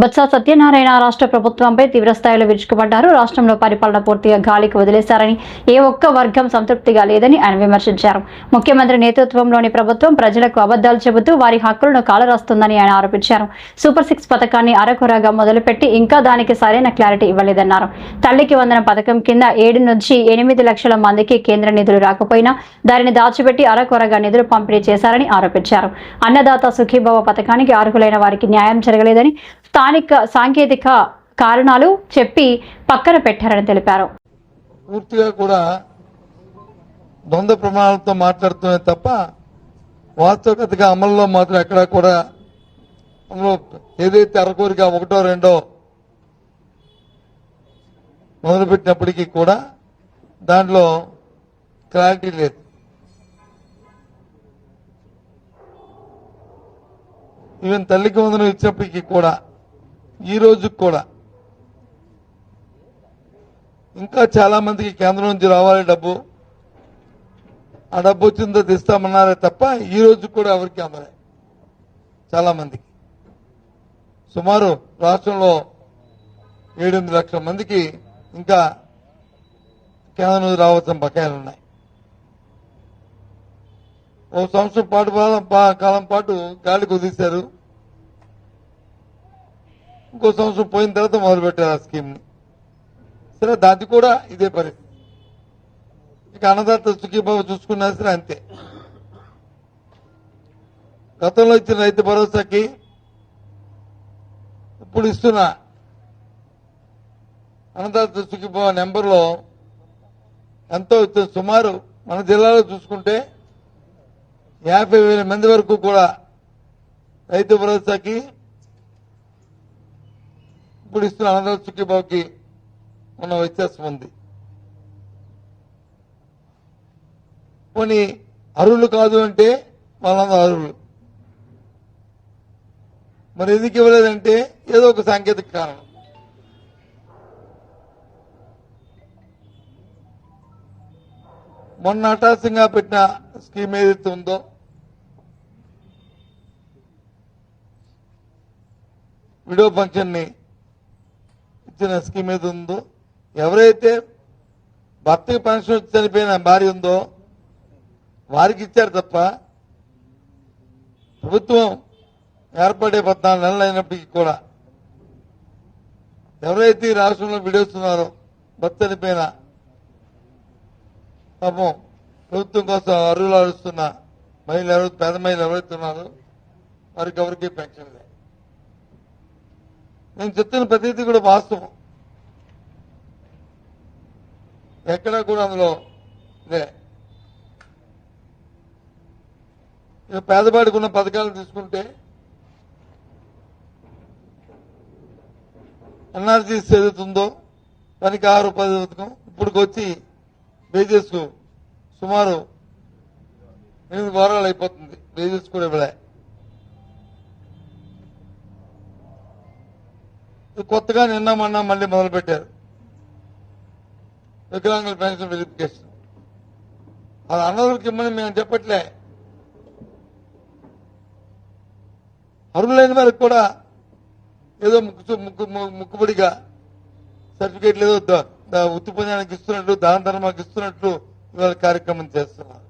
బొత్స సత్యనారాయణ రాష్ట్ర ప్రభుత్వంపై తీవ్రస్థాయిలో విరుచుకుపడ్డారు. రాష్ట్రంలో పరిపాలన పూర్తిగా గాలికి వదిలేశారని ఏ ఒక్క వర్గం సంతృప్తిగా లేదని ఆయన విమర్శించారు. ముఖ్యమంత్రి నేతృత్వంలోని ప్రభుత్వం ప్రజలకు అబద్దాలు చెబుతూ వారి హక్కులను కాలరాస్తుందని ఆయన ఆరోపించారు. సూపర్ సిక్స్ పథకాన్ని అరకొరగా మొదలుపెట్టి ఇంకా దానికి సరైన క్లారిటీ ఇవ్వలేదన్నారు. తల్లికి వందన పథకం కింద ఏడు నుంచి ఎనిమిది లక్షల మందికి కేంద్ర నిధులు రాకపోయినా దానిని దాచిపెట్టి అరకొరగా నిధులు పంపిణీ చేశారని ఆరోపించారు. అన్నదాత సుఖీభవ పథకానికి అర్హులైన వారికి న్యాయం జరగలేదని స్థానిక సాంకేతిక కారణాలు చెప్పి పక్కన పెట్టారని తెలిపారు. పూర్తిగా కూడా ద్వంద్వ ప్రమాణాలతో మాట్లాడుతున్నాయి తప్ప వాస్తవికతగా అమల్లో మాత్రం ఎక్కడా కూడా ఏదైతే అరకూరిగా ఒకటో రెండో మొదలుపెట్టినప్పటికీ కూడా దాంట్లో క్లారిటీ లేదు. ఈవెన్ తల్లికి వందనం ఇచ్చినప్పటికీ కూడా ఈ కూడా. ఇంకా చాలా మందికి కేంద్రం నుంచి రావాలి డబ్బు. ఆ డబ్బు వచ్చిందో తెస్తామన్నారే తప్ప ఈ రోజు కూడా ఎవరికి అందలే చాలా మందికి. సుమారు రాష్ట్రంలో ఏడెనిమిది లక్షల మందికి ఇంకా కేంద్రం నుంచి రావాల్సిన బకాయిలు ఉన్నాయి. ఓ సంవత్సరం పాటు పా- కాలం పాటు గాలికి కుదిశారు. ఇంకో సంవత్సరం పోయిన తర్వాత మొదలుపెట్టారు ఆ స్కీమ్ సరే దాన్ని కూడా ఇదే పరిస్థితి. ఇక అన్నదాత సుఖీభావ చూసుకున్నా సరే అంతే. గతంలో ఇచ్చిన రైతు భరోసాకి ఇప్పుడు ఇస్తున్న అన్నదాత సుఖీభావ నెంబర్లో ఎంతో సుమారు మన జిల్లాలో చూసుకుంటే యాభై వేల మంది వరకు కూడా రైతు భరోసాకి ఇప్పుడు ఇస్తున్న అన్నదాత చుట్టుబాబుకి ఉన్న వ్యత్యాసం ఉంది. పోనీ అరువులు కాదు అంటే వాళ్ళందరూ అరువులు. మరి ఎందుకు ఇవ్వలేదంటే ఏదో ఒక సాంకేతిక కారణం. మొన్న అటాసంగా పెట్టిన స్కీమ్ ఏదైతే ఉందో విడో ఫంక్షన్ని ఇచ్చిన స్కీమ్ ఏది ఉందో ఎవరైతే భర్తకి పెన్షన్ వచ్చి చనిపోయిన భార్య ఉందో వారికి ఇచ్చారు తప్ప ప్రభుత్వం ఏర్పడే పద్నాలుగు నెలలు అయినప్పటికీ కూడా ఎవరైతే ఈ రాష్ట్రంలో విడేస్తున్నారో భర్త చనిపోయిన పాపం ప్రభుత్వం కోసం అరువులు అరుస్తున్న మహిళలు ఎవరు పేద మహిళలు ఎవరైతే ఉన్నారో వారికి ఎవరికి పెన్షన్ లేదు. నేను చెప్తున్న ప్రతిదీ కూడా వాస్తవం. ఎక్కడా కూడా అందులో లే పేదవాడికి ఉన్న పథకాలు తీసుకుంటే ఎన్ఆర్జీస్ ఏదైతుందో దానికి ఆరు పది పథకం ఇప్పుడు వచ్చి సుమారు ఎనిమిది వారాలు అయిపోతుంది. బేజెస్ కూడా ఇవ్వలే కొత్తగా నిన్న మొన్న మళ్ళీ మొదలుపెట్టారు. వికలాంగుల పెన్షన్ వెరిఫికేషన్ అది అన్నదరికి ఇమ్మని మేము చెప్పట్లే. అర్హులైన వారికి కూడా ఏదో ముక్కు ముక్కు ముక్కుబడిగా సర్టిఫికేట్లు ఏదో ఉత్తి పొందడానికి ఇస్తున్నట్లు దాన ధర్మానికి ఇస్తున్నట్లు ఇవాళ కార్యక్రమం చేస్తున్నారు.